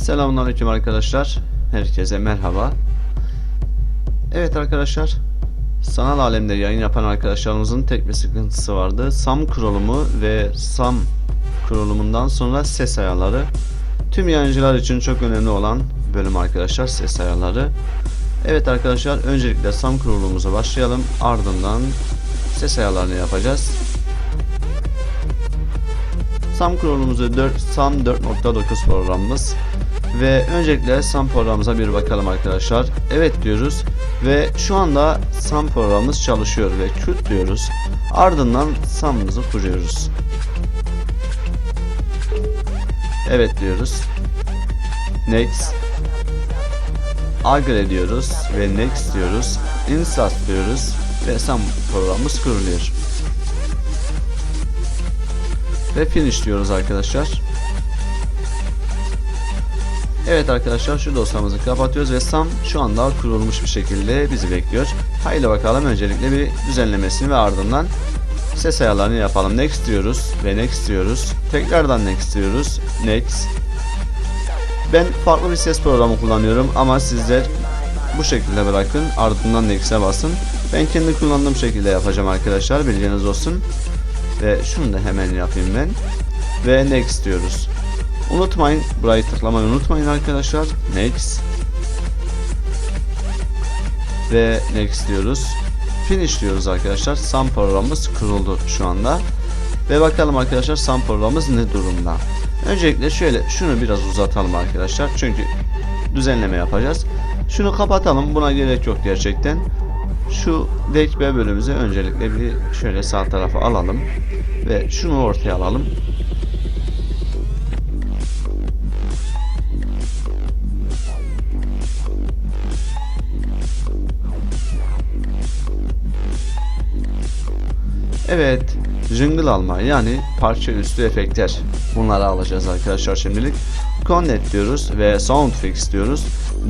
Selamünaleyküm arkadaşlar. Herkese merhaba. Evet arkadaşlar. Sanal alemde yayın yapan arkadaşlarımızın tek bir sıkıntısı vardı. SAM kurulumu ve SAM kurulumundan sonra ses ayarları. Tüm yayıncılar için çok önemli olan bölüm arkadaşlar ses ayarları. Evet arkadaşlar öncelikle SAM kurulumuza başlayalım. Ardından ses ayarlarını yapacağız. SAM kurulumuzu 4, SAM 4.9 programımız ve öncelikle SAM programımıza bir bakalım arkadaşlar. Evet diyoruz ve şu anda SAM programımız çalışıyor ve Qt diyoruz. Ardından SAM'ımızı kuruyoruz. Evet diyoruz. Next. Agree diyoruz ve next diyoruz. Insert diyoruz ve SAM programımız kuruluyor. Ve finish diyoruz arkadaşlar. Evet arkadaşlar şu dosyamızı kapatıyoruz ve SAM şu anda kurulmuş bir şekilde bizi bekliyor. Haydi bakalım öncelikle bir düzenlemesini ve ardından ses ayarlarını yapalım. Next diyoruz ve next diyoruz. Tekrardan next diyoruz. Next. Ben farklı bir ses programı kullanıyorum ama sizler bu şekilde bırakın ardından next'e basın. Ben kendi kullandığım şekilde yapacağım arkadaşlar bilginiz olsun. Ve şunu da hemen yapayım ben. Ve next diyoruz. Unutmayın burayı tıklamayı unutmayın arkadaşlar. Next. Ve next diyoruz. Finish diyoruz arkadaşlar. SAM programımız kuruldu şu anda. Ve bakalım arkadaşlar SAM programımız ne durumda. Öncelikle şöyle şunu biraz uzatalım arkadaşlar. Çünkü düzenleme yapacağız. Şunu kapatalım. Buna gerek yok gerçekten. Şu DEC B bölümümüzü öncelikle bir şöyle sağ tarafa alalım. Ve şunu ortaya alalım. Evet, jingle alma yani parça üstü efektler. Bunları alacağız arkadaşlar şimdilik. Connect diyoruz ve Sound Fix diyoruz.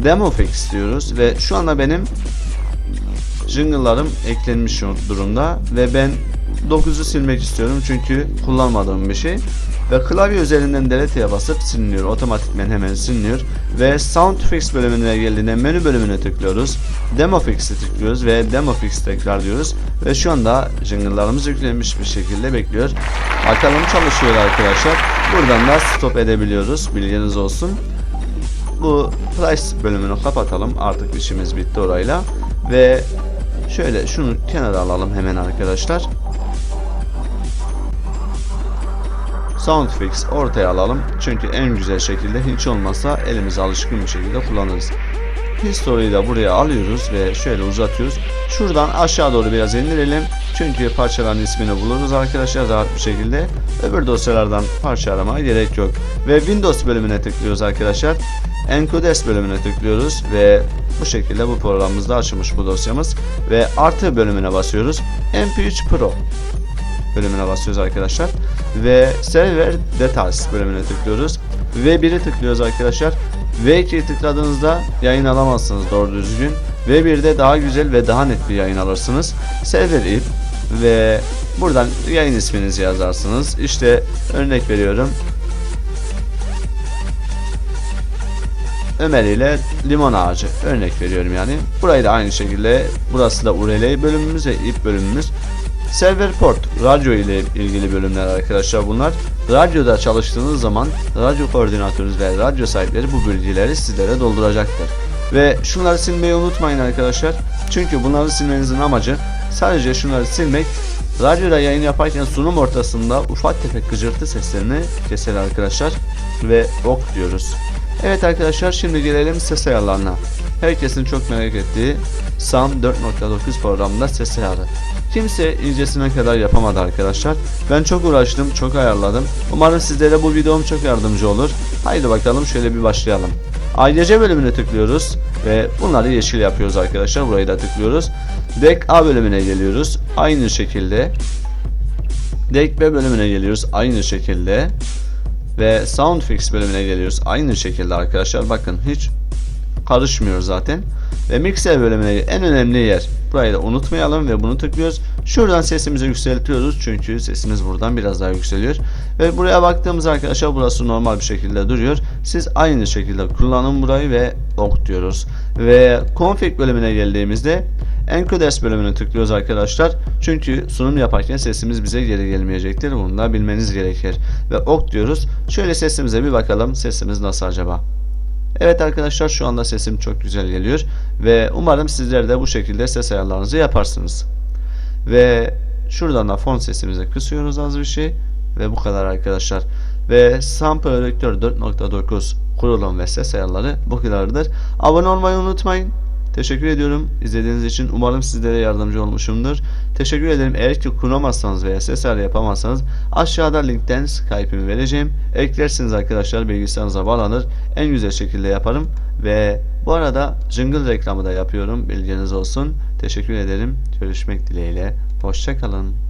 Demo Fix diyoruz ve şu anda benim jingle'larım eklenmiş durumda ve ben 9'u silmek istiyorum çünkü kullanmadığım bir şey. Ve klavye üzerinden delete'ye basıp siliniyor. Otomatikmen hemen siliniyor. Ve Sound Fix bölümüne geldiğinde menü bölümüne tıklıyoruz. Demo Fix'e tıklıyoruz ve Demo Fix tekrar diyoruz. Ve şu anda jingle'larımız yüklenmiş bir şekilde bekliyor. Bakalım çalışıyor arkadaşlar. Buradan da stop edebiliyoruz. Bilginiz olsun. Bu Price bölümünü kapatalım. Artık işimiz bitti orayla. Ve şöyle şunu kenara alalım hemen arkadaşlar. Soundfix ortaya alalım. Çünkü en güzel şekilde hiç olmazsa elimize alışkın bir şekilde kullanırız. History'yi de buraya alıyoruz ve şöyle uzatıyoruz. Şuradan aşağı doğru biraz indirelim. Çünkü parçaların ismini buluruz arkadaşlar rahat bir şekilde. Öbür dosyalardan parça aramaya gerek yok. Ve Windows bölümüne tıklıyoruz arkadaşlar. Encodes bölümüne tıklıyoruz ve bu şekilde bu programımızda açılmış bu dosyamız. Ve artı bölümüne basıyoruz. MP3 Pro bölümüne basıyoruz arkadaşlar. Ve Server Details bölümüne tıklıyoruz. V1'i tıklıyoruz arkadaşlar. V2'yi tıkladığınızda yayın alamazsınız doğru düzgün. V1'de daha güzel ve daha net bir yayın alırsınız. Server IP ve buradan yayın isminizi yazarsınız. İşte örnek veriyorum. Ömer ile limon ağacı örnek veriyorum yani. Burayı da aynı şekilde burası da URL bölümümüz ve IP bölümümüz. Server port, radyo ile ilgili bölümler arkadaşlar bunlar. Radyoda çalıştığınız zaman radyo koordinatörünüz ve radyo sahipleri bu bilgileri sizlere dolduracaktır. Ve şunları silmeyi unutmayın arkadaşlar. Çünkü bunları silmenizin amacı sadece şunları silmek. Radyoda yayın yaparken sunum ortasında ufak tefek gıcırtı seslerini keser arkadaşlar. Ve ok diyoruz. Evet arkadaşlar şimdi gelelim ses ayarlarına. Herkesin çok merak ettiği SAM 4.9 programında ses ayarı. Kimse incesine kadar yapamadı arkadaşlar. Ben çok uğraştım, çok ayarladım. Umarım sizlere bu videom çok yardımcı olur. Haydi bakalım şöyle bir başlayalım. AYC bölümüne tıklıyoruz ve bunları yeşil yapıyoruz arkadaşlar. Burayı da tıklıyoruz. DEC A bölümüne geliyoruz. Aynı şekilde. DEC B bölümüne geliyoruz. Aynı şekilde. Ve Soundfix bölümüne geliyoruz. Aynı şekilde arkadaşlar. Bakın hiç karışmıyor zaten. Ve mikser bölümüne en önemli yer. Burayı da unutmayalım ve bunu tıklıyoruz. Şuradan sesimizi yükseltiyoruz çünkü sesimiz buradan biraz daha yükseliyor. Ve buraya baktığımız arkadaşlar burası normal bir şekilde duruyor. Siz aynı şekilde kullanın burayı ve ok diyoruz. Ve config bölümüne geldiğimizde Encodes bölümünü tıklıyoruz arkadaşlar. Çünkü sunum yaparken sesimiz bize geri gelmeyecektir. Bunu da bilmeniz gerekir. Ve ok diyoruz. Şöyle sesimize bir bakalım. Sesimiz nasıl acaba? Evet arkadaşlar şu anda sesim çok güzel geliyor. Ve umarım sizler de bu şekilde ses ayarlarınızı yaparsınız. Ve şuradan da fon sesimizi kısıyoruz az bir şey. Ve bu kadar arkadaşlar. Ve Sample Rektör 4.9 kurulum ve ses ayarları bu kadardır. Abone olmayı unutmayın. Teşekkür ediyorum izlediğiniz için. Umarım sizlere yardımcı olmuşumdur. Teşekkür ederim. Eğer ki kuramazsanız veya ses ayarı yapamazsanız aşağıda linkten Skype'imi vereceğim. Eklersiniz arkadaşlar bilgisayarınıza bağlanır. En güzel şekilde yaparım. Ve bu arada jingle reklamı da yapıyorum. Bilginiz olsun. Teşekkür ederim. Görüşmek dileğiyle. Hoşçakalın.